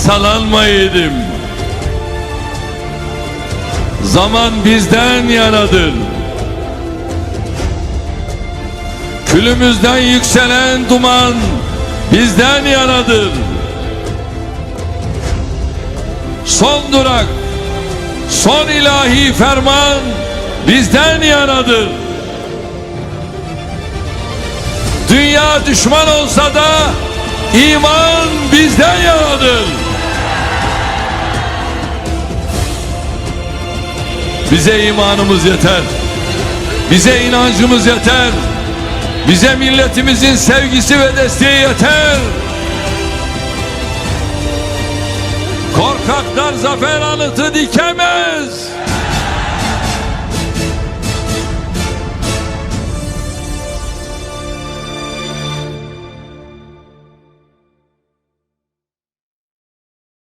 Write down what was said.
tasalanmayaydım. Zaman bizden yanadır. Külümüzden yükselen duman bizden yanadır. Son durak, son ilahi ferman bizden yanadır. Dünya düşman olsa da iman bizden yanadır. Bize imanımız yeter. Bize inancımız yeter. Bize milletimizin sevgisi ve desteği yeter. Korkaklar zafer anıtı dikemez.